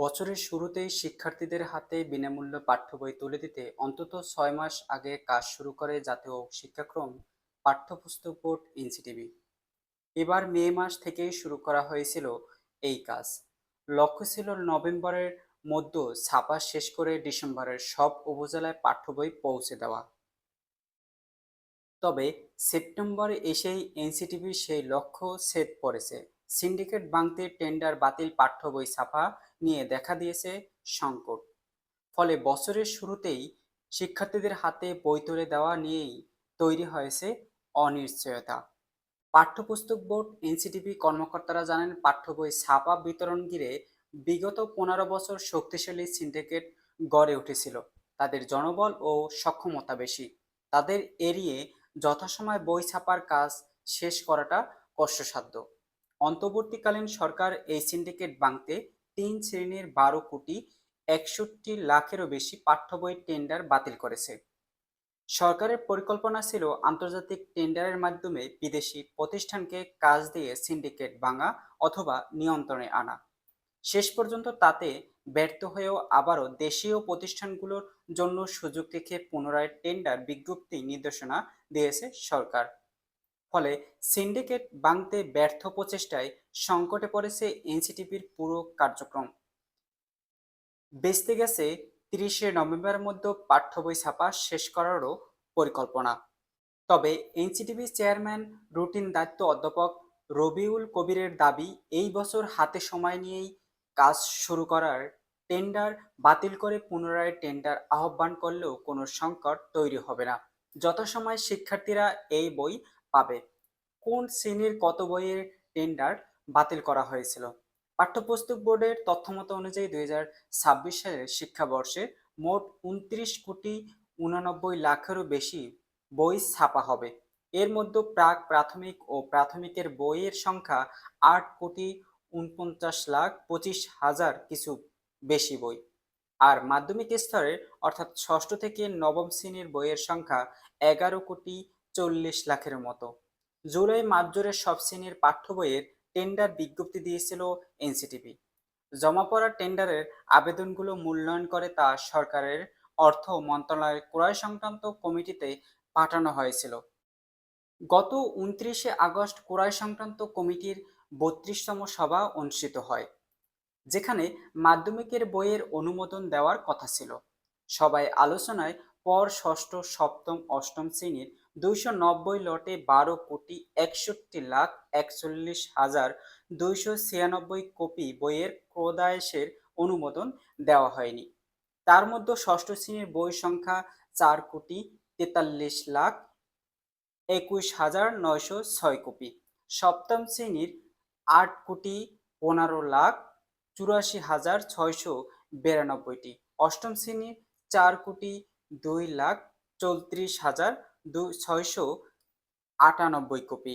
বছরের শুরুতেই শিক্ষার্থীদের হাতে বিনামূল্যে পাঠ্য বই তুলে দিতে অন্তত ছয় মাস আগে কাজ শুরু করে জাতীয় শিক্ষাক্রম পাঠ্যপুস্তক বোর্ড এনসিটিবি। এবার মে মাস থেকেই শুরু করা হয়েছিল এই কাজ। লক্ষ্য ছিল নভেম্বরের মধ্যে ছাপা শেষ করে ডিসেম্বরের সব উপজেলায় পাঠ্য বই পৌঁছে দেওয়া। তবে সেপ্টেম্বরে এসেই এনসিটিভির সেই লক্ষ্য সেট পড়েছে। সিন্ডিকেট ভাঙতে টেন্ডার বাতিল পাঠ্য বই ছাপা নিয়ে দেখা দিয়েছে সংকট। ফলে বছরের শুরুতেই শিক্ষার্থীদের হাতে বই তুলে দেওয়া নিয়েই তৈরি হয়েছে অনিশ্চয়তা। পাঠ্যপুস্তক বোর্ড, এনসিটিভি কর্মকর্তারা জানেন, পাঠ্য বই ছাপা বিতরণ ঘিরে বিগত পনেরো বছর শক্তিশালী সিন্ডিকেট গড়ে উঠেছিল। তাদের জনবল ও সক্ষমতা বেশি। তাদের এড়িয়ে যথাসময় বই ছাপার কাজ শেষ করাটা কষ্টসাধ্য। অন্তর্বর্তীকালীন সরকার এই সিন্ডিকেট ভাঙতে তিন শ্রেণির বারো কোটি একষট্টি লাখেরও বেশি পাঠ্য বই টেন্ডার বাতিল করেছে। সরকারের পরিকল্পনা ছিল আন্তর্জাতিক টেন্ডারের মাধ্যমে বিদেশি প্রতিষ্ঠানকে কাজ দিয়ে সিন্ডিকেট ভাঙা অথবা নিয়ন্ত্রণে আনা। শেষ পর্যন্ত তাতে ব্যর্থ হয়েও আবারও দেশীয় প্রতিষ্ঠানগুলোর জন্য সুযোগ রেখে পুনরায় টেন্ডার বিজ্ঞপ্তি নির্দেশনা দিয়েছে সরকার। ফলে সিন্ডিকেট ভাঙতে ব্যর্থ প্রচেষ্টায় সংকটে পড়েছে এনসিটিভির পুরো কার্যক্রম। বেচতে গেছে তিরিশে নভেম্বরের মধ্যে পাঠ্য বই ছাপা শেষ করারও পরিকল্পনা। তবে এনসিটিভি চেয়ারম্যান, রুটিন দায়িত্ব অধ্যাপক রবিউল কবিরের দাবি, এই বছর হাতে সময় নিয়েই কাজ শুরু করার টেন্ডার বাতিল করে পুনরায় টেন্ডার আহ্বান করলেও কোনো সংকট তৈরি হবে না। যথাসময় শিক্ষার্থীরা এই বই পাবে। কোন শ্রেণির কত বইয়ের টেন্ডার বাতিল করা হয়েছিল? পাঠ্যপুস্তক বোর্ডের তথ্যমত অনুযায়ী দুই হাজার ছাব্বিশ সালের শিক্ষাবর্ষে মোট উনত্রিশ কোটি উনানব্বই লাখেরও বেশি বই ছাপা হবে। এর মধ্যে প্রাক প্রাথমিক ও প্রাথমিকের বইয়ের সংখ্যা আট কোটি উনপঞ্চাশ লাখ পঁচিশ হাজার কিছু বেশি বই। আর মাধ্যমিক স্তরের অর্থাৎ ষষ্ঠ থেকে নবম শ্রেণির বইয়ের সংখ্যা এগারো কোটি চল্লিশ লাখের মতো। জুলাই জুড়ে সব শ্রেণির পাঠ্য বইয়ের টেন্ডার বিজ্ঞপ্তি দিয়েছিল এনসিটিভি। জমা পড়া টেন্ডারের আবেদনগুলো মূল্যায়ন করে তা সরকারের অর্থ মন্ত্রণালয়ের ক্রয় সংক্রান্ত কমিটিতে পাঠানো হয়েছিল। গত উনত্রিশে আগস্ট ক্রয় সংক্রান্ত কমিটির বত্রিশতম সভা অনুষ্ঠিত হয়, যেখানে মাধ্যমিকের বইয়ের অনুমোদন দেওয়ার কথা ছিল। সবাই আলোচনায় পর ষষ্ঠ, সপ্তম, অষ্টম শ্রেণির দুইশো নব্বই লটে বারো কোটি একষট্টি লাখ একচল্লিশ হাজার দুইশো ছিয়ানব্বই কপি বইয়ের ক্রোদায়েশের অনুমোদন দেওয়া হয়নি। তার মধ্যে ষষ্ঠ শ্রেণির বই সংখ্যা চার কোটি তেতাল্লিশ লাখ একুশ হাজার নয়শো ছয় কপি। সপ্তম শ্রেণির আট কোটি পনেরো লাখ চুরাশি হাজার ছয়শো বিরানব্বইটি। অষ্টম শ্রেণির চার কোটি দুই লাখ চৌত্রিশ হাজার ছয়শো আটানব্বই কপি।